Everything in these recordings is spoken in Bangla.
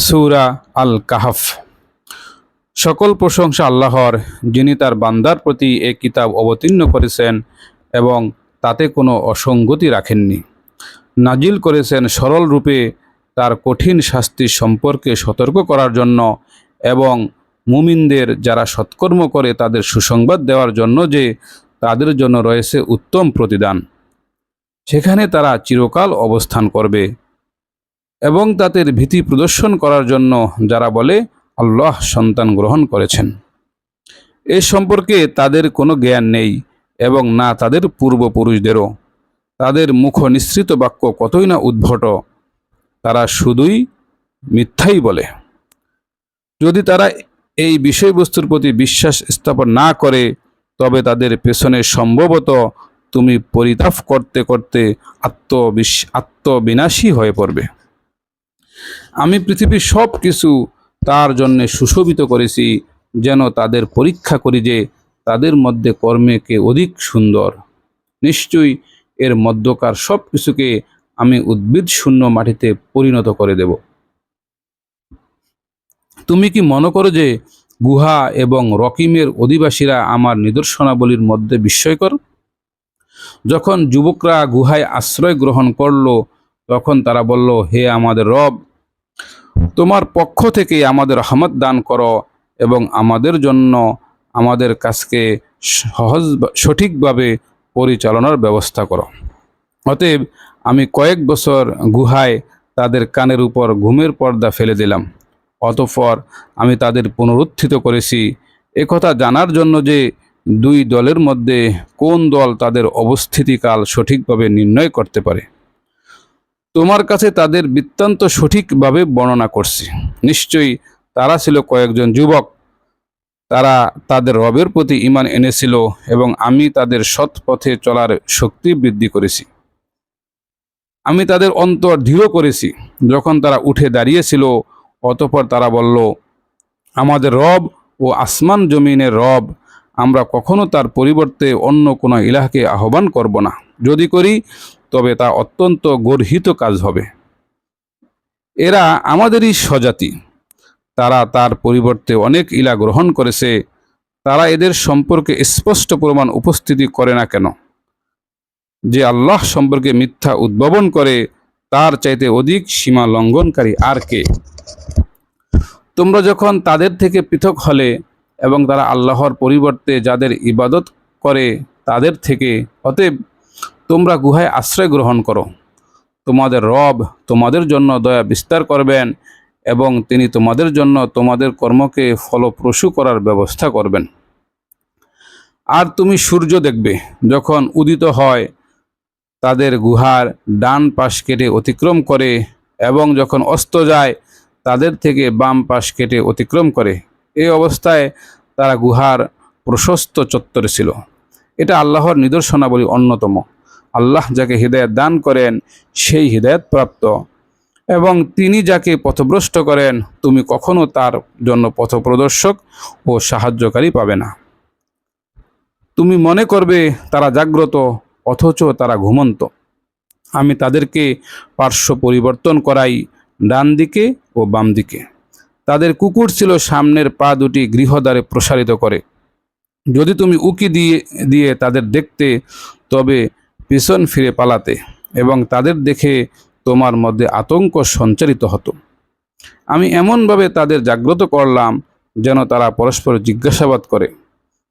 সূরা আল কাহাফ সকল প্রশংসা আল্লাহর, যিনি তার বান্দার প্রতি এ কিতাব অবতীর্ণ করেছেন এবং তাতে কোনো অসঙ্গতি রাখেননি। নাজিল করেছেন সরল রূপে তার কঠিন শাস্তি সম্পর্কে সতর্ক করার জন্য এবং মুমিনদের যারা সৎকর্ম করে তাদের সুসংবাদ দেওয়ার জন্য যে তাদের জন্য রয়েছে উত্তম প্রতিদান। সেখানে তারা চিরকাল অবস্থান করবে। এবং তাদের ভীতি প্রদর্শন করার জন্য যারা বলে, আল্লাহ সন্তান গ্রহণ করেছেন। এ সম্পর্কে তাদের কোনো জ্ঞান নেই এবং না তাদের পূর্বপুরুষদেরও। তাদের মুখ নিঃসৃত বাক্য কতই না উদ্ভট, তারা শুধুই মিথ্যাই বলে। যদি তারা এই বিষয়বস্তুর প্রতি বিশ্বাস স্থাপন না করে, তবে তাদের পেছনে সম্ভবত তুমি পরিতাপ করতে করতে আত্মবিশ, আত্মবিনাশী হয়ে পড়বে। আমি পৃথিবীর সব কিছু তার জন্যে সুশোভিত করেছি যেন তাদের পরীক্ষা করি যে তাদের মধ্যে কর্মে কে অধিক সুন্দর। নিশ্চয়ই এর মধ্যকার সব কিছুকে আমি উদ্ভিদ শূন্য মাটিতে পরিণত করে দেব। তুমি কি মনে করো যে গুহা এবং রকিমের অধিবাসীরা আমার নিদর্শনাবলীর মধ্যে বিস্ময়কর? যখন যুবকরা গুহায় আশ্রয় গ্রহণ করল, তখন তারা বলল, হে আমাদের রব তোমার পক্ষ থেকে আমাদের রহমত দান করো এবং আমাদের জন্য আমাদের কাজকে সহজ সঠিকভাবে পরিচালনার ব্যবস্থা করো। অতএব আমি কয়েক বছর গুহায় তাদের কানের উপর ঘুমের পর্দা ফেলে দিলাম। অতঃপর আমি তাদের পুনরুত্থিত করেছি। একথা জানার জন্য যে দুই দলের মধ্যে কোন দল তাদের অবস্থিতিকাল সঠিকভাবে নির্ণয় করতে পারে? তোমার কাছে তাদের বৃত্তান্ত সঠিকভাবে বর্ণনা করছি। নিশ্চয়ই তারা ছিল কয়েকজন যুবক। তারা তাদের রবের প্রতি ইমান এনেছিল এবং আমি তাদের সৎ পথে চলার শক্তি বৃদ্ধি করেছি। আমি তাদের অন্তর দৃঢ় করেছি। যখন তারা উঠে দাঁড়িয়েছিল, অতপর তারা বলল, আমাদের রব ও আসমান জমিনের রব, আমরা কখনো তার পরিবর্তে অন্য কোনো ইলাহকে আহ্বান করব না। যদি করি তবে তা অত্যন্ত গর্হিত কাজ হবে। এরা আমাদেরই স্বজাতি। তারা তার পরিবর্তে অনেক ইলা গ্রহণ করেছে। তারা এদের সম্পর্কে স্পষ্ট প্রমাণ উপস্থিতি করে না কেন? যে আল্লাহ সম্পর্কে মিথ্যা উদ্ভাবন করে, তার চাইতে অধিক সীমা লঙ্ঘনকারী আর কে? তোমরা যখন তাদের থেকে পৃথক হলে এবং তারা আল্লাহর পরিবর্তে যাদের ইবাদত করে, তাদের থেকে, অতএব তোমরা গুহায় আশ্রয় গ্রহণ করো। তোমাদের রব তোমাদের জন্য দয়া বিস্তার করবেন এবং তিনি তোমাদের জন্য তোমাদের কর্মকে ফলপ্রসূ করার ব্যবস্থা করবেন। আর তুমি সূর্য দেখবে, যখন উদিত হয়, তাদের গুহার ডান পাশ কেটে অতিক্রম করে এবং যখন অস্ত যায়, তাদের থেকে বাম পাশ কেটে অতিক্রম করে। এই অবস্থায় তারা গুহার প্রশস্ত চত্বরে ছিল। এটা আল্লাহর নিদর্শনাবলী অন্যতম। আল্লাহ যাকে হৃদয়ত দান করেন, সেই হৃদায়ত প্রাপ্ত। এবং তিনি যাকে পথভ্রষ্ট করেন, তুমি কখনো তার জন্য পথপ্রদর্শক ও সাহায্যকারী পাবে না। তুমি মনে করবে, তারা জাগ্রত, অথচ তারা ঘুমন্ত। আমি তাদেরকে পার্শ্ব পরিবর্তন করাই, ডান দিকে ও বাম দিকে। তাদের কুকুর ছিল সামনের পা দুটি গৃহদ্বারে প্রসারিত করে। যদি তুমি উকি দিয়ে দিয়ে তাদের দেখতে, তবে পিছন ফিরে পালাতে এবং তাদের দেখে তোমার মধ্যে আতঙ্ক সঞ্চারিত হতো। আমি এমনভাবে তাদের জাগ্রত করলাম যেন তারা পরস্পর জিজ্ঞাসাবাদ করে।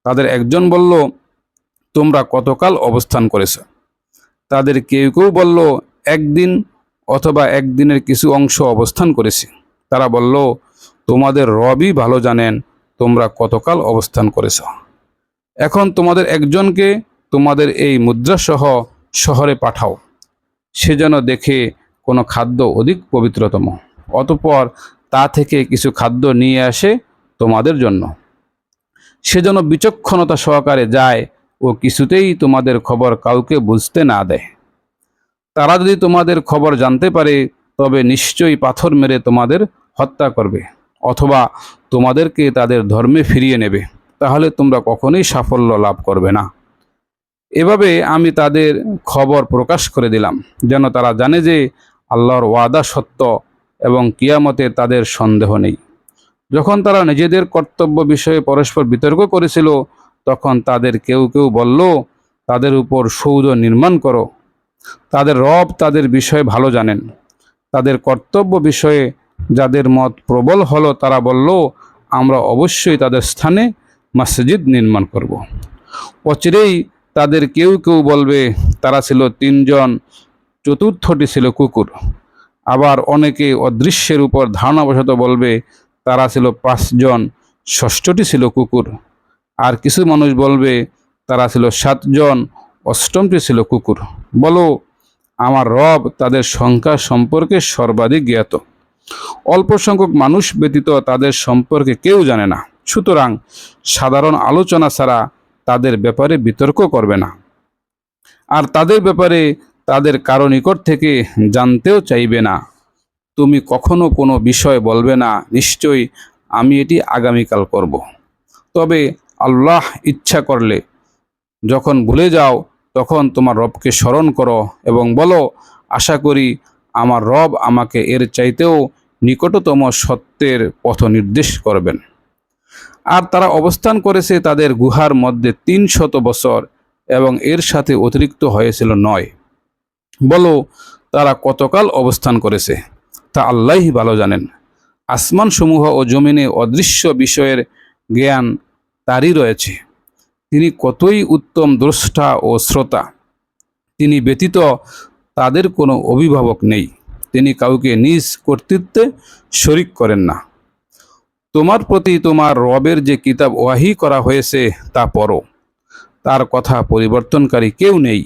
তাদের একজন বলল, তোমরা কতকাল অবস্থান করেছ? তাদের কেউ কেউ বলল, একদিন অথবা একদিনের কিছু অংশ অবস্থান করেছি। তারা বলল, তোমাদের রবই ভালো জানেন তোমরা কতকাল অবস্থান করেছ। এখন তোমাদের একজনকে তোমাদের এই মুদ্রাসহ শহরে পাঠাও, সে যেন দেখে কোনো খাদ্য অধিক পবিত্রতম। অতপর তা থেকে কিছু খাদ্য নিয়ে আসে তোমাদের জন্য। সে যেন বিচক্ষণতা সহকারে যায় ও কিছুতেই তোমাদের খবর কাউকে বুঝতে না দেয়। তারা যদি তোমাদের খবর জানতে পারে, তবে নিশ্চয়ই পাথর মেরে তোমাদের হত্যা করবে, অথবা তোমাদেরকে তাদের ধর্মে ফিরিয়ে নেবে। তাহলে তোমরা কখনোই সাফল্য লাভ করবে না। এভাবে আমি তাদের খবর প্রকাশ করে দিলাম, যেন তারা জানে যে আল্লাহর ওয়াদা সত্য এবং কিয়ামতে তাদের সন্দেহ নেই। যখন তারা নিজেদের কর্তব্য বিষয়ে পরস্পর বিতর্ক করেছিল, তখন তাদের কেউ কেউ বলল, তাদের উপর সৌধ নির্মাণ করো। তাদের রব তাদের বিষয়ে ভালো জানেন। তাদের কর্তব্য বিষয়ে যাদের মত প্রবল হলো, তারা বলল, আমরা অবশ্যই তাদের স্থানে মসজিদ নির্মাণ করব। অচিরেই তাদের কেউ কেউ বলবে, তারা ছিল তিনজন, চতুর্থটি ছিল কুকুর। আবার অনেকে অদৃশ্যের উপর ধারণাবশত বলবে, তারা ছিল পাঁচজন, ষষ্ঠটি ছিল কুকুর। আর কিছু মানুষ বলবে, তারা ছিল সাতজন, অষ্টমটি ছিল কুকুর। বলো, আমার রব তাদের সংখ্যা সম্পর্কে সর্বাধিক জ্ঞাত। অল্প সংখ্যক মানুষ ব্যতীত তাদের সম্পর্কে কেউ জানে না। সুতরাং সাধারণ আলোচনা ছাড়া তাদের ব্যাপারে বিতর্ক করবে না। আর তাদের ব্যাপারে তাদের কারও নিকট থেকে জানতেও চাইবে না। তুমি কখনো কোনো বিষয় বলবে না, নিশ্চয়ই আমি এটি আগামীকাল করব। তবে আল্লাহ ইচ্ছা করলে, যখন ভুলে যাও, তখন তোমার রবকে স্মরণ করো এবং বলো, আশা করি আমার রব আমাকে এর চাইতেও নিকটতম সত্যের পথ নির্দেশ করবেন। আর তারা অবস্থান করেছে তাদের গুহার মধ্যে তিন শত বছর এবং এর সাথে অতিরিক্ত হয়েছিল নয়। বলো, তারা কতকাল অবস্থান করেছে? তা আল্লাহই ভালো জানেন। আসমানসমূহ ও জমিনে অদৃশ্য বিষয়ের জ্ঞান তারই রয়েছে। তিনি কতই উত্তম দ্রষ্টা ও শ্রোতা। তিনি ব্যতীত তাদের কোনো অভিভাবক নেই। তিনি কাউকে নিজ কর্তৃত্বে শরিক করেন না। তোমার প্রতি তোমার রবের যে কিতাব ওয়াহি করা হয়েছে, তা পড়ো। তার কথা পরিবর্তনকারী কেউ নেই।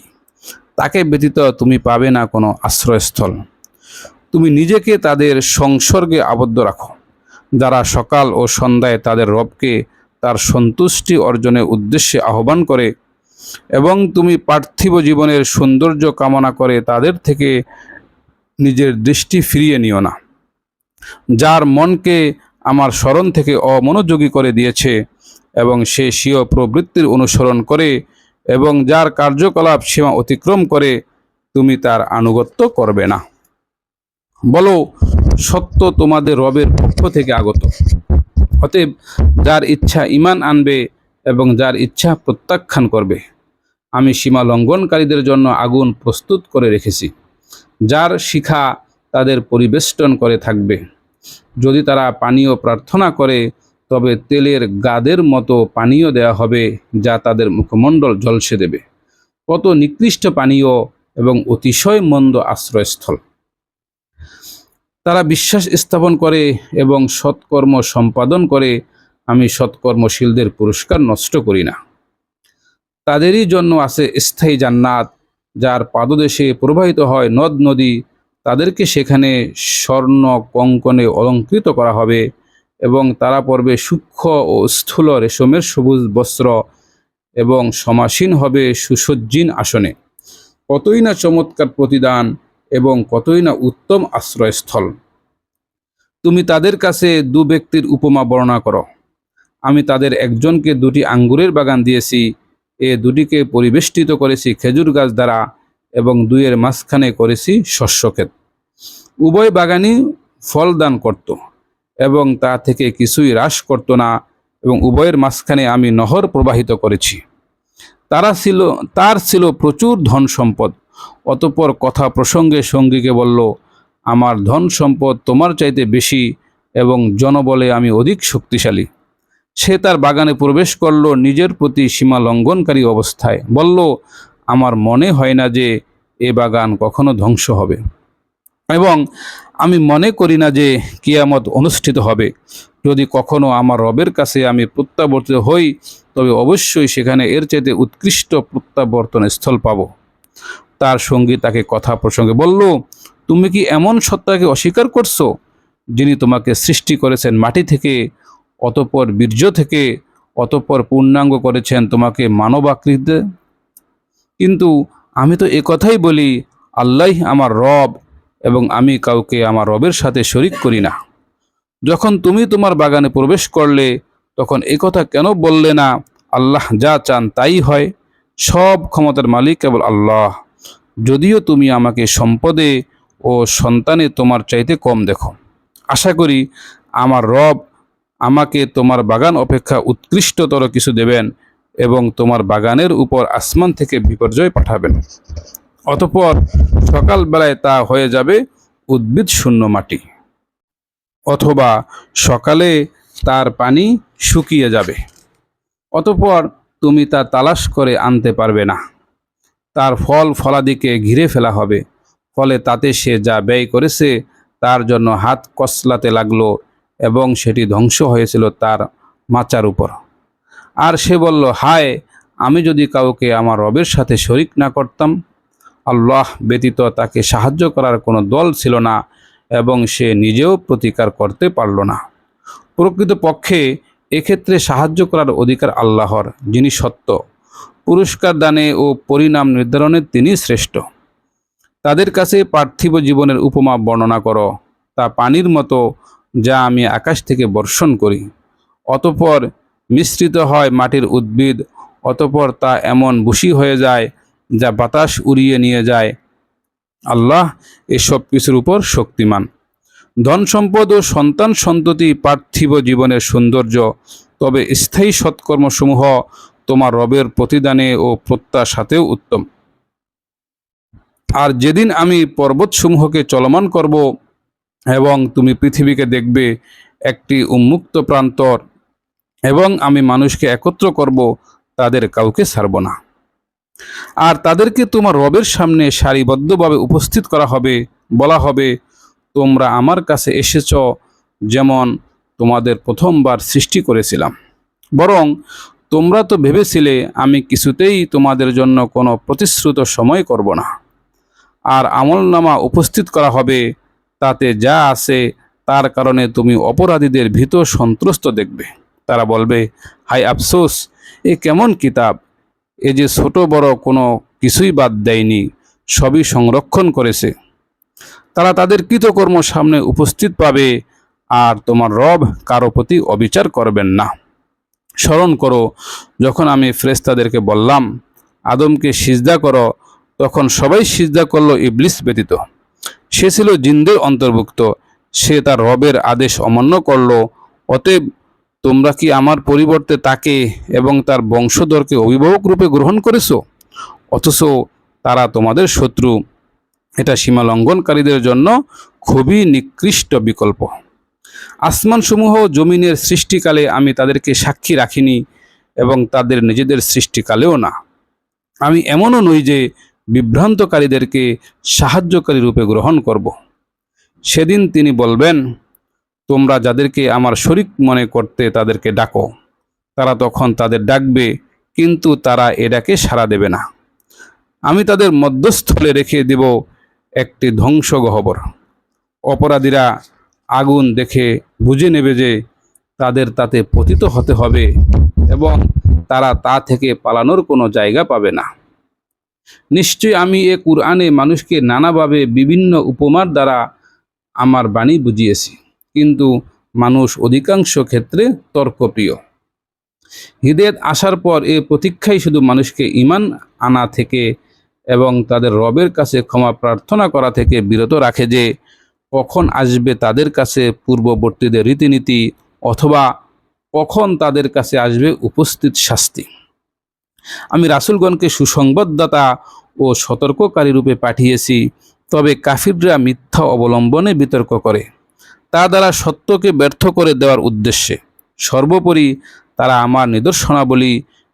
তাকে ব্যতীত তুমি পাবে না কোনো আশ্রয়স্থল। তুমি নিজেকে তাদের সংসর্গে আবদ্ধ রাখো। যারা সকাল ও সন্ধ্যায় তাদের রবকে তার সন্তুষ্টি অর্জনের উদ্দেশ্যে আহ্বান করে এবং তুমি পার্থিব জীবনের সৌন্দর্য কামনা করে তাদের থেকে নিজের দৃষ্টি ফিরিয়ে নিও না। যার মনকে আমার স্মরণ থেকে অমনোযোগী করে দিয়েছে এবং সে স্বীয় প্রবৃত্তির অনুসরণ করে এবং যার কার্যকলাপ সীমা অতিক্রম করে, তুমি তার আনুগত্য করবে না। বলো, সত্য তোমাদের রবের পক্ষ থেকে আগত। অতএব যার ইচ্ছা ইমান আনবে এবং যার ইচ্ছা প্রত্যাখ্যান করবে, আমি সীমা লঙ্ঘনকারীদের জন্য আগুন প্রস্তুত করে রেখেছি। যার শিখা তাদের পরিবেষ্টন করে থাকবে। যদি তারা পানীয় প্রার্থনা করে, তবে তেলের গাদের মতো পানীয় দেয়া হবে যা তাদের মুখমণ্ডল ঝলসে দেবে। কত নিকৃষ্ট পানীয় এবং অতিশয় মন্দ আশ্রয়স্থল। তারা বিশ্বাস স্থাপন করে এবং সৎকর্ম সম্পাদন করে, আমি সৎকর্মশীলদের পুরস্কার নষ্ট করি না। তাদেরই জন্য আছে স্থায়ী জান্নাত, যার পাদদেশে প্রবাহিত হয় নদ নদী তাদেরকে সেখানে স্বর্ণ কঙ্কনে অলঙ্কৃত করা হবে এবং তারা পড়বে সূক্ষ্ম ও স্থূল রেশমের সবুজ বস্ত্র এবং সমাসীন হবে সুসজ্জিন আসনে। কতই না চমৎকার প্রতিদান এবং কতই না উত্তম আশ্রয়স্থল। তুমি তাদের কাছে দু ব্যক্তির উপমা বর্ণনা করো। আমি তাদের একজনকে দুটি আঙ্গুরের বাগান দিয়েছি, এ দুটিকে পরিবেষ্টিত করেছি খেজুর গাছ দ্বারা এবং দুইয়ের মাঝখানে করেছি শস্যক্ষেত। উভয় বাগানই ফল দান করত এবং তা থেকে কিছুই হ্রাস করত না এবং উভয়ের মাঝখানে আমি নহর প্রবাহিত করেছি। তারা ছিল, তার ছিল প্রচুর ধন সম্পদ। অতপর কথা প্রসঙ্গে সঙ্গীকে বলল, আমার ধন সম্পদ তোমার চাইতে বেশি এবং জনবলে আমি অধিক শক্তিশালী। সে তার বাগানে প্রবেশ করল নিজের প্রতি সীমা লঙ্ঘনকারী অবস্থায়। বলল, আমার মনে হয় না যে এ বাগান কখনো ধ্বংস হবে। এবং আমি মনে করি না যে কিয়ামত অনুষ্ঠিত হবে। যদি কখনো আমার রবের কাছে আমি প্রত্যাবর্তিত হই, তবে অবশ্যই সেখানে এর চাইতে উৎকৃষ্ট প্রত্যাবর্তন স্থল পাব। তার সঙ্গী তাকে কথা প্রসঙ্গে বলল, তুমি কি এমন সত্তাকে অস্বীকার করছ, যিনি তোমাকে সৃষ্টি করেছেন মাটি থেকে, অতপর বীর্য থেকে, অতপর পূর্ণাঙ্গ করেছেন তোমাকে মানব আকৃতিতে কিন্তু আমি তো কথাই বলি আল্লাহ আমার রব এবং আমি কাউকে আমার রবের সাথে শরিক করি না। যখন তুমি তোমার বাগানে প্রবেশ করলে, তখন কথা কেন বললে না? আল্লাহ যা চান তাই হয়। সব ক্ষমতার মালিক কেবল আল্লাহ। যদিও তুমি আমাকে সম্পদে ও সন্তানে তোমার চাইতে কম দেখো। আশা করি আমার রব আমাকে তোমার বাগান অপেক্ষা উৎকৃষ্টতর কিছু দেবেন এবং তোমার বাগানের উপর আসমান থেকে বিপর্যয় পাঠাবেন। অতপর সকালবেলায় তা হয়ে যাবে উদ্ভিদ শূন্য মাটি। অথবা সকালে তার পানি শুকিয়ে যাবে। অতপর তুমি তা তালাশ করে আনতে পারবে না। তার ফল ফলাদিকে ঘিরে ফেলা হবে। ফলে তাতে সে যা ব্যয় করেছে তার জন্য হাত কসলাতে লাগল এবং সেটি ধ্বংস হয়েছিল তার মাচার উপর। আর সে বলল, হায়, আমি যদি কাউকে আমার রবের সাথে শরিক না করতাম আল্লাহ ব্যতীত তাকে সাহায্য করার কোনো দল ছিল না এবং সে নিজেও প্রতিকার করতে পারল না। প্রকৃতপক্ষে এক্ষেত্রে সাহায্য করার অধিকার আল্লাহর, যিনি সত্য। পুরস্কার দানে ও পরিণাম নির্ধারণে তিনি শ্রেষ্ঠ। তাদের কাছে পার্থিব জীবনের উপমা বর্ণনা করো। তা পানির মতো যা আমি আকাশ থেকে বর্ষণ করি। অতপর মিশ্রিত হয় মাটির উদ্ভিদ, অতপর তা এমন বুশি হয়ে যায় যা বাতাস উড়িয়ে নিয়ে যায়। আল্লাহ এসব কিছুর উপর শক্তিমান। ধন সম্পদ ও সন্তান সন্ততি পার্থিব জীবনের সৌন্দর্য, তবে স্থায়ী সৎকর্মসমূহ তোমার রবের প্রতিদানে ও প্রত্যাশাতেও উত্তম। আর যেদিন আমি পর্বতসমূহকে চলমান করব এবং তুমি পৃথিবীকে দেখবে একটি উন্মুক্ত প্রান্তর এবং আমি মানুষকে একত্র করব, তাদের কাউকে ছাড়ব না। আর তাদেরকে তোমার রবের সামনে সারিবদ্ধভাবে উপস্থিত করা হবে, বলা হবে, তোমরা আমার কাছে এসেছ যেমন তোমাদের প্রথমবার সৃষ্টি করেছিলাম। বরং তোমরা তো ভেবেছিলে আমি কিছুতেই তোমাদের জন্য কোনো প্রতিশ্রুত সময় করব না। আর আমলনামা উপস্থিত করা হবে, তাতে যা আছে তার কারণে তুমি অপরাধীদের ভীত সন্ত্রস্ত দেখবে। তারা বলবে হাই আফসোস, এ কেমন কিতাব? এ যে ছোট বড় কোনো কিছুই বাদ দেয়নি, সবই সংরক্ষণ করেছে। তারা তাদের কৃতকর্ম সামনে উপস্থিত পাবে, আর তোমার রব কারও প্রতি অবিচার করবেন না। স্মরণ করো, যখন আমি ফ্রেস্তাদেরকে বললাম, আদমকে সিজদা করো, তখন সবাই সিজদা করল ইবলিস ব্যতীত। সে ছিল জিন্দের অন্তর্ভুক্ত, সে তার রবের আদেশ অমান্য করল, অতএব তোমরা কি আমার পরিবর্তে তাকে এবং তার বংশধরকে অভিভাবক রূপে গ্রহণ করেছ? অথচ তারা তোমাদের শত্রু। এটা সীমা লঙ্ঘনকারীদের জন্য খুবই নিকৃষ্ট বিকল্প। আসমানসমূহ জমিনের সৃষ্টিকালে আমি তাদেরকে সাক্ষী রাখিনি এবং তাদের নিজেদের সৃষ্টিকালেও না। আমি এমনও নই যে বিভ্রান্তকারীদেরকে সাহায্যকারী রূপে গ্রহণ করব। সেদিন তিনি বলবেন তোমরা যাদেরকে আমার শরিক মনে করতে তাদেরকে ডাকো, তারা তখন তাদের ডাকবে, কিন্তু তারা এটাকে সাড়া দেবে না। আমি তাদের মধ্যস্থলে রেখে দেব একটি ধ্বংস গহ্বর অপরাধীরা আগুন দেখে বুঝে নেবে যে তাদের তাতে পতিত হতে হবে এবং তারা তা থেকে পালানোর কোনো জায়গা পাবে না। নিশ্চয়ই আমি এ কুরআনে মানুষকে নানাভাবে বিভিন্ন উপমার দ্বারা আমার বাণী বুঝিয়েছি। কিন্তু মানুষ অধিকাংশ ক্ষেত্রে তর্কপ্রিয়। হৃদয়ত আসার পর এ প্রতীক্ষাই শুধু মানুষকে ইমান আনা থেকে এবং তাদের রবের কাছে ক্ষমা প্রার্থনা করা থেকে বিরত রাখে যে কখন আসবে তাদের কাছে পূর্ববর্তীদের রীতিনীতি অথবা কখন তাদের কাছে আসবে উপস্থিত শাস্তি। আমি রাসুলগণকে সুসংবাদদাতা ও সতর্ককারী রূপে পাঠিয়েছি, তবে কাফিররা মিথ্যা অবলম্বনে বিতর্ক করে। তা দ্বারা সত্যকে ব্যর্থ করে দেওয়ার উদ্দেশ্যে। সর্বোপরি তারা আমার নিদর্শনাবলী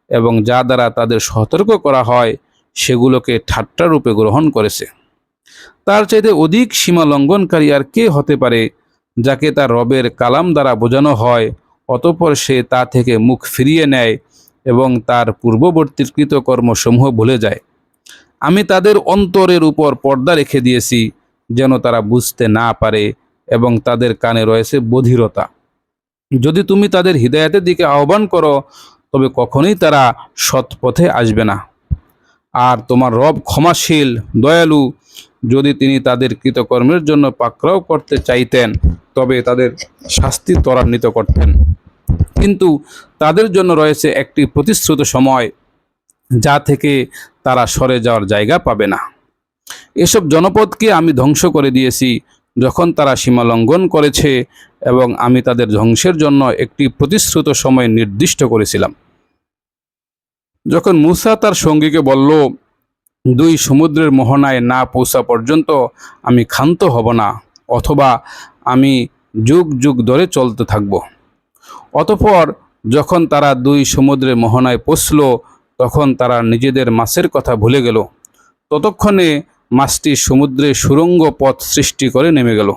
এবং যা দ্বারা তাদের সতর্ক করা হয়, সেগুলোকে ঠাট্টা রূপে গ্রহণ করেছে। তার চাইতে অধিক সীমা লঙ্ঘনকারী আর কে হতে পারে, যাকে তার রবের কালাম দ্বারা বোঝানো হয়, অতপর সে তা থেকে মুখ ফিরিয়ে নেয় এবং তার পূর্ববর্তী কৃতকর্মসমূহ ভুলে যায়। আমি তাদের অন্তরের উপর পর্দা রেখে দিয়েছি, যেন তারা বুঝতে না পারে এবং তাদের কানে রয়েছে বধিরতা। যদি তুমি তাদের হৃদয়াতের দিকে আহ্বান করো, তবে কখনোই তারা সৎ পথে আসবে না। আর তোমার রব ক্ষমাশীল, দয়ালু, যদি তিনি তাদের কৃতকর্মের জন্য পাকড়াও করতে চাইতেন, তবে তাদের শাস্তি ত্বরান্বিত করতেন। কিন্তু তাদের জন্য রয়েছে একটি প্রতিশ্রুত সময়, যা থেকে তারা সরে যাওয়ার জায়গা পাবে না। এসব জনপদকে আমি ধ্বংস করে দিয়েছি যখন তারা সীমা লঙ্ঘন করেছে এবং আমি তাদের ধ্বংসের জন্য একটি প্রতিশ্রুত সময় নির্দিষ্ট করেছিলাম। যখন মুসা তার সঙ্গীকে বলল, দুই সমুদ্রের মোহনায় না পৌঁছা পর্যন্ত আমি ক্ষান্ত হব না, অথবা আমি যুগ যুগ ধরে চলতে থাকব। অতপর যখন তারা দুই সমুদ্রের মোহনায় পৌঁছল, তখন তারা নিজেদের মাছের কথা ভুলে গেল। ততক্ষণে মাছটি সমুদ্রে সুরঙ্গ পথ সৃষ্টি করে নেমে গেল।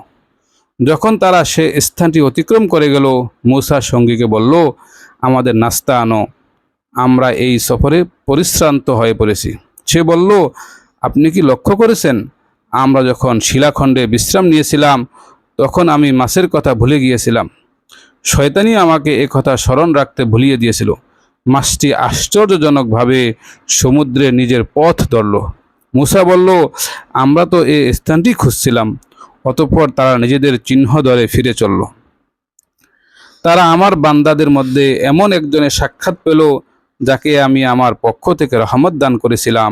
যখন তারা সে স্থানটি অতিক্রম করে গেল, মূসা সঙ্গীকে বলল, আমাদের নাস্তা আনো, আমরা এই সফরে পরিশ্রান্ত হয়ে পড়েছি। সে বলল, আপনি কি লক্ষ্য করেছেন? আমরা যখন শিলাখণ্ডে বিশ্রাম নিয়েছিলাম, তখন আমি মাছের কথা ভুলে গিয়েছিলাম। শয়তানি আমাকে এ কথা স্মরণ রাখতে ভুলিয়ে দিয়েছিল। মাছটি আশ্চর্যজনকভাবে সমুদ্রে নিজের পথ ধরল। মুসা বলল, আমরা তো এই স্থানটি খুঁজছিলাম। অতঃপর তারা নিজেদের চিহ্ন ধরে ফিরে চলল। তারা আমার বান্দাদের মধ্যে এমন একজনের সাক্ষাৎ পেল, যাকে আমি আমার পক্ষ থেকে রহমত দান করেছিলাম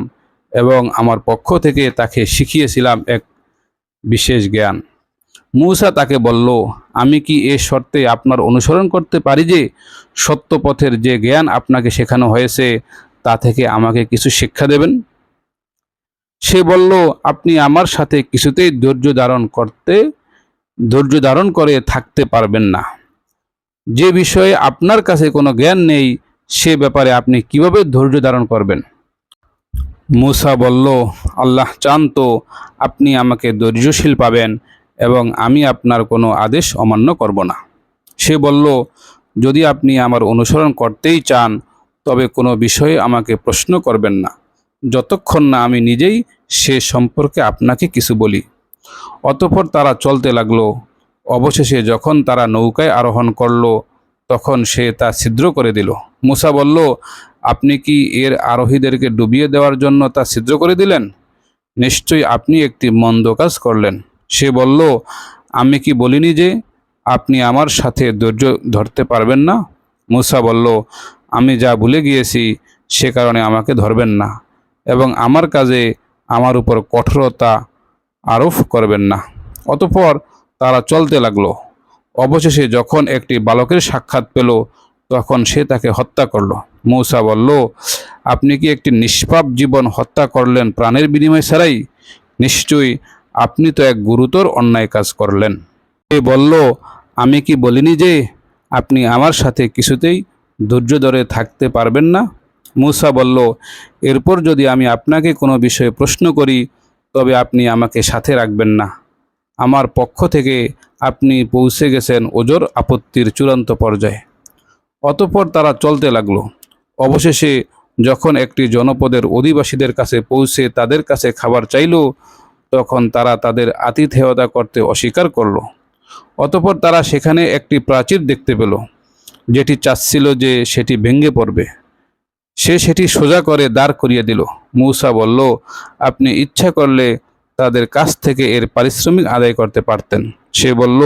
এবং আমার পক্ষ থেকে তাকে শিখিয়েছিলাম এক বিশেষ জ্ঞান। মূসা তাকে বলল, আমি কি এ শর্তে আপনার অনুসরণ করতে পারি যে সত্য পথের যে জ্ঞান আপনাকে শেখানো হয়েছে, তা থেকে আমাকে কিছু শিক্ষা দেবেন? সে বলল, আপনি আমার সাথে কিছুতেই ধৈর্য ধারণ করতে, ধৈর্য ধারণ করে থাকতে পারবেন না। যে বিষয়ে আপনার কাছে কোনো জ্ঞান নেই, সে ব্যাপারে আপনি কীভাবে ধৈর্য ধারণ করবেন? মুসা বলল, আল্লাহ চান তো আপনি আমাকে ধৈর্যশীল পাবেন এবং আমি আপনার কোনো আদেশ অমান্য করব না। সে বলল, যদি আপনি আমার অনুসরণ করতেই চান, তবে কোনো বিষয়ে আমাকে প্রশ্ন করবেন না। যতক্ষণ না আমি নিজেই সে সম্পর্কে আপনাকে কিছু বলি। অতঃপর তারা চলতে লাগল। অবশেষে যখন তারা নৌকায় আরোহণ করল, তখন সে তা ছিদ্র করে দিল। মুসা বলল, আপনি কি এর আরোহীদেরকে ডুবিয়ে দেওয়ার জন্য তা ছিদ্র করে দিলেন? নিশ্চয়ই আপনি একটি মন্দ কাজ করলেন। সে বলল, আমি কি বলিনি যে আপনি আমার সাথে ধৈর্য ধরতে পারবেন না? মুসা বলল, আমি যা ভুলে গিয়েছি সে কারণে আমাকে ধরবেন না। এবং আমার কাজে আমার উপর কঠোরতা আরোপ করবেন না। অতপর তারা চলতে লাগল। অবশেষে যখন একটি বালকের সাক্ষাৎ পেল, তখন সে তাকে হত্যা করল। মৌসা বলল, আপনি কি একটি নিষ্পাপ জীবন হত্যা করলেন প্রাণের বিনিময় ছাড়াই? নিশ্চয়ই আপনি তো এক গুরুতর অন্যায় কাজ করলেন। সে বলল, আমি কি বলিনি যে আপনি আমার সাথে কিছুতেই ধৈর্য ধরে থাকতে পারবেন না? মূসা বলল, এরপর যদি আমি আপনাকে কোনো বিষয়ে প্রশ্ন করি, তবে আপনি আমাকে সাথে রাখবেন না। আমার পক্ষ থেকে আপনি পৌঁছে গেছেন ওজোর আপত্তির চূড়ান্ত পর্যায়ে অতপর তারা চলতে লাগল। অবশেষে যখন একটি জনপদের অধিবাসীদের কাছে পৌঁছে তাদের কাছে খাবার চাইল, তখন তারা তাদের আতিথেয়তা করতে অস্বীকার করল। অতঃপর তারা সেখানে একটি প্রাচীর দেখতে পেল, যেটি চাচ্ছিল যে সেটি ভেঙে পড়বে। সে সেটি সোজা করে দাঁড় করিয়ে দিল। মূসা বলল, আপনি ইচ্ছা করলে তাদের কাছ থেকে এর পারিশ্রমিক আদায় করতে পারতেন। সে বলল,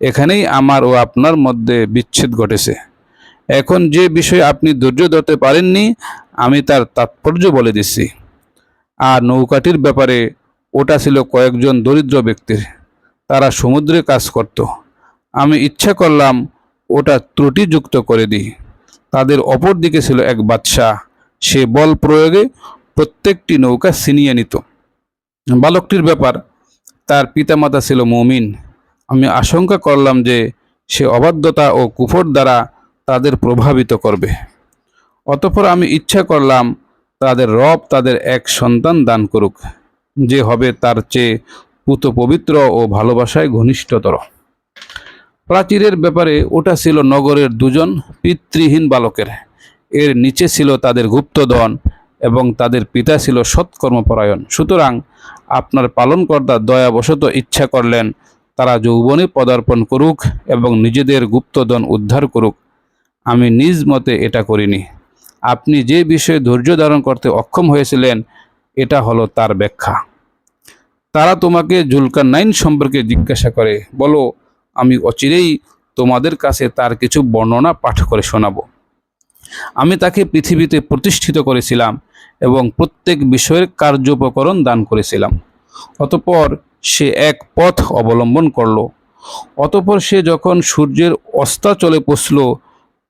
এখানেই আমার ও আপনার মধ্যে বিচ্ছেদ ঘটেছে। এখন যে বিষয়ে আপনি ধৈর্য ধরতে পারেননি, আমি তার তাৎপর্য বলে দিচ্ছি। আর নৌকাটির ব্যাপারে ওটা ছিল কয়েকজন দরিদ্র ব্যক্তির। তারা সমুদ্রে কাজ করত। আমি ইচ্ছা করলাম ওটা ত্রুটিযুক্ত করে দিই। তাদের অপর দিকে ছিল এক বাদশাহ। সে বল প্রয়োগে প্রত্যেকটি নৌকা ছিনিয়ে নিত। বালকটির ব্যাপার, তার পিতামাতা ছিল মমিন। আমি আশঙ্কা করলাম যে সে অবাধ্যতা ও কুফর দ্বারা তাদের প্রভাবিত করবে। অতপর আমি ইচ্ছা করলাম তাদের রব তাদের এক সন্তান দান করুক, যে হবে তার চেয়ে পুত পবিত্র ও ভালোবাসায় ঘনিষ্ঠতর। প্রাচীরের ব্যাপারে ওটা ছিল নগরের দুজন পিতৃহীন বালকের। এর নিচে ছিল তাদের গুপ্তধন এবং তাদের পিতা ছিল সৎকর্মপরায়ণ। সুতরাং আপনার পালনকর্তা দয়াবশত ইচ্ছা করলেন, তারা যৌবনে পদার্পণ করুক এবং নিজেদের গুপ্তধন উদ্ধার করুক। আমি নিজ মতে এটা করিনি। আপনি যে বিষয়ে ধৈর্য ধারণ করতে অক্ষম হয়েছিলেন, এটা হলো তার ব্যাখ্যা। তারা তোমাকে জুলকার নাইন সম্পর্কে জিজ্ঞাসা করে, বলো আমি অচিরেই তোমাদের কাছে তার কিছু বর্ণনা পাঠ করে শোনাব। আমি তাকে পৃথিবীতে প্রতিষ্ঠিত করেছিলাম এবং প্রত্যেক বিষয়ের কার্যোপকরণ দান করেছিলাম। অতপর সে এক পথ অবলম্বন করল। অতপর সে যখন সূর্যের অস্তাচলে পৌঁছল,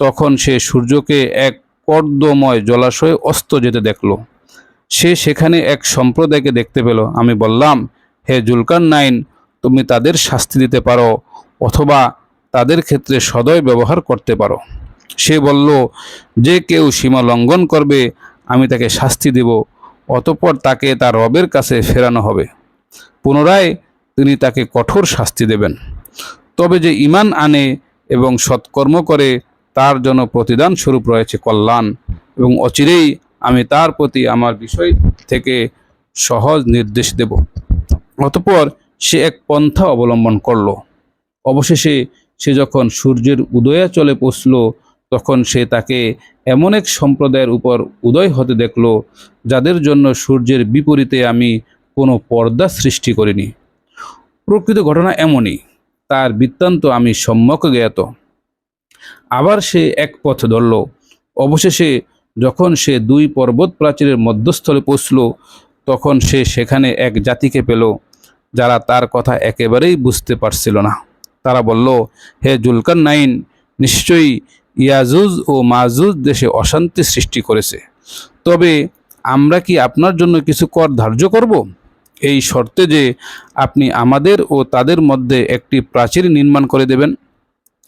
তখন সে সূর্যকে এক কর্দময় জলাশয়ে অস্ত যেতে দেখল। সে সেখানে এক সম্প্রদায়কে দেখতে পেল। আমি বললাম, হে জুলকার নাইন তুমি তাদের শাস্তি দিতে পারো। অথবা তাদের ক্ষেত্রে সদয় ব্যবহার করতে পারো। সে বলল, যে কেউ সীমা লঙ্ঘন করবে, আমি তাকে শাস্তি দেব, অতপর তাকে তার রবের কাছে ফেরানো হবে। পুনরায় তিনি তাকে কঠোর শাস্তি দেবেন। তবে যে ইমান আনে এবং সৎকর্ম করে, তার জন্য প্রতিদান স্বরূপ রয়েছে কল্যাণ এবং অচিরেই আমি তার প্রতি আমার বিষয় থেকে সহজ নির্দেশ দেব। অতপর সে এক পন্থা অবলম্বন করল। অবশেষে সে যখন সূর্যের উদয়ে চলে পৌঁছল, তখন সে তাকে এমন এক সম্প্রদায়ের উপর উদয় হতে দেখল, যাদের জন্য সূর্যের বিপরীতে আমি কোনো পর্দা সৃষ্টি করিনি। প্রকৃত ঘটনা এমনই, তার বৃত্তান্ত আমি সম্যক জ্ঞাত। আবার সে এক পথ ধরল। অবশেষে যখন সে দুই পর্বত প্রাচীরের মধ্যস্থলে পৌঁছল, তখন সে সেখানে এক জাতিকে পেল, যারা তার কথা একেবারেই বুঝতে পারছিল না। তারা বলল, হে জুলকার নাইন নিশ্চয়ই ইয়াজুজ ও মাজুজ দেশে অশান্তি সৃষ্টি করেছে। তবে আমরা কি আপনার জন্য কিছু কর ধার্য করব? এই শর্তে যে আপনি আমাদের ও তাদের মধ্যে একটি প্রাচীর নির্মাণ করে দেবেন।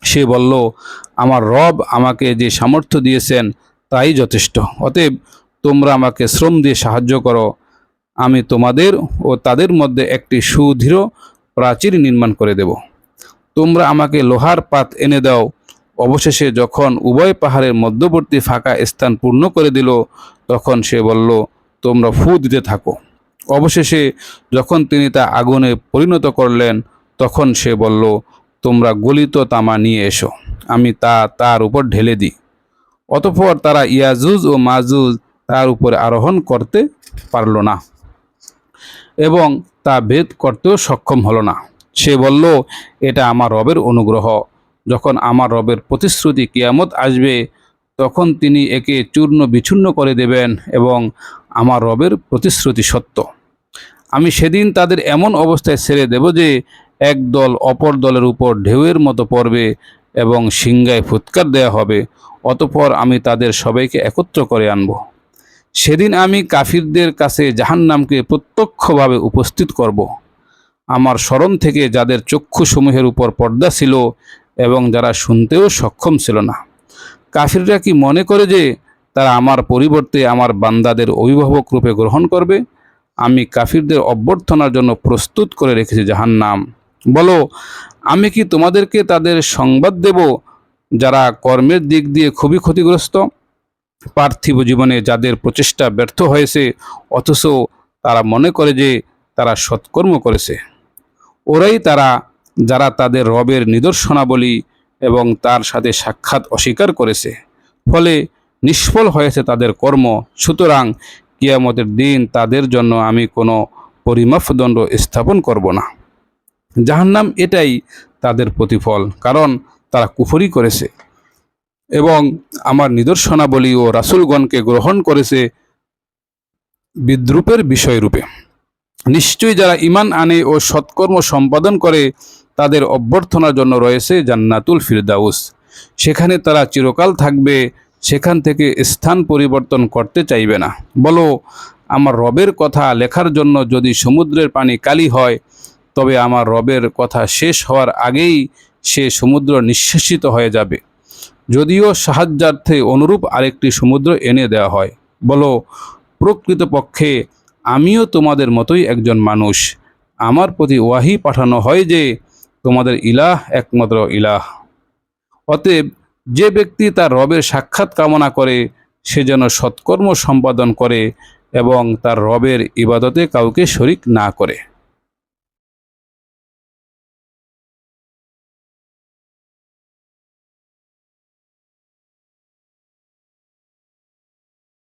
সে বলল, আমার রব আমাকে যে সামর্থ্য দিয়েছেন, তাই যথেষ্ট। অতএব তোমরা আমাকে শ্রম দিয়ে সাহায্য করো। আমি তোমাদের ও তাদের মধ্যে একটি সুদৃঢ় প্রাচীর নির্মাণ করে দেব। তোমরা আমাকে লোহার পাত এনে দাও। অবশেষে যখন উভয় পাহাড়ের মধ্যবর্তী ফাঁকা স্থান পূর্ণ করে দিল, তখন সে বলল, তোমরা ফু দিতে থাকো। অবশেষে যখন তিনি তা আগুনে পরিণত করলেন, তখন সে বলল, তোমরা গলিত তামা নিয়ে এসো, আমি তা তার উপর ঢেলে দিই। অতঃপর তারা ইয়াজুজ ও মাজুজ তার উপরে আরোহণ করতে পারল না এবং তা ভেদ করতেও সক্ষম হলো না। সে বলল, এটা আমার রবের অনুগ্রহ। যখন আমার রবের প্রতিশ্রুতি কিয়ামত আসবে, তখন তিনি একে চূর্ণ বিচূর্ণ করে দেবেন এবং আমার রবের প্রতিশ্রুতি সত্য। আমি সেদিন তাদের এমন অবস্থায় ছেড়ে দেব যে, এক দল অপর দলের উপর ঢেউয়ের মতো পড়বে এবং সিংগায় ফুৎকার দেয়া হবে। অতপর আমি তাদের সবাইকে একত্র করে আনব। সেদিন আমি কাফিরদের কাছে জাহান্নামকে প্রত্যক্ষভাবে উপস্থিত করব। আমার স্মরণ থেকে যাদের চক্ষুসমূহের উপর পর্দা ছিল এবং যারা শুনতেও সক্ষম ছিল না। কাফিররা কি মনে করে যে তারা আমার পরিবর্তে আমার বান্দাদের অভিভাবক রূপে গ্রহণ করবে? আমি কাফিরদের অভ্যর্থনার জন্য প্রস্তুত করে রেখেছি জাহান্নাম। বলো, আমি কি তোমাদেরকে তাদের সংবাদ দেব যারা কর্মের দিক দিয়ে খুবই ক্ষতিগ্রস্ত? পার্থিব জীবনে যাদের প্রচেষ্টা ব্যর্থ হয়েছে, অথচ তারা মনে করে যে তারা সৎকর্ম করেছে। ওরাই তারা, যারা তাদের রবের নিদর্শনাবলী এবং তার সাথে সাক্ষাৎ অস্বীকার করেছে। ফলে নিষ্ফল হয়েছে তাদের কর্ম। সুতরাং কিয়ামতের দিন তাদের জন্য আমি কোনো পরিমাপদণ্ড স্থাপন করব না। জাহান্নাম এটাই তাদের প্রতিফল, কারণ তারা কুফরি করেছে এবং আমার নিদর্শনাবলী ও রাসুলগণকে গ্রহণ করেছে বিদ্রুপের বিষয়রূপে। নিশ্চয়ই যারা ইমান আনে ও সৎকর্ম সম্পাদন করে, তাদের অভ্যর্থনার জন্য রয়েছে জান্নাতুল ফিরদাউস। সেখানে তারা চিরকাল থাকবে, সেখান থেকে স্থান পরিবর্তন করতে চাইবে না। বলো, আমার রবের কথা লেখার জন্য যদি সমুদ্রের পানি কালি হয়, তবে আমার রবের কথা শেষ হওয়ার আগেই সে সমুদ্র নিঃশেষিত হয়ে যাবে। যদিও সাহায্যার্থে অনুরূপ আরেকটি সমুদ্র এনে দেওয়া হয়। বলো, প্রকৃতপক্ষে আমিও তোমাদের মতোই একজন মানুষ। আমার প্রতি ওয়াহি পাঠানো হয় যে, তোমাদের ইলাহ একমাত্র ইলাহ। অতএব যে ব্যক্তি তার রবের সাক্ষাৎ কামনা করে, সে যেন সৎকর্ম সম্পাদন করে এবং তার রবের ইবাদতে কাউকে শরিক না করে।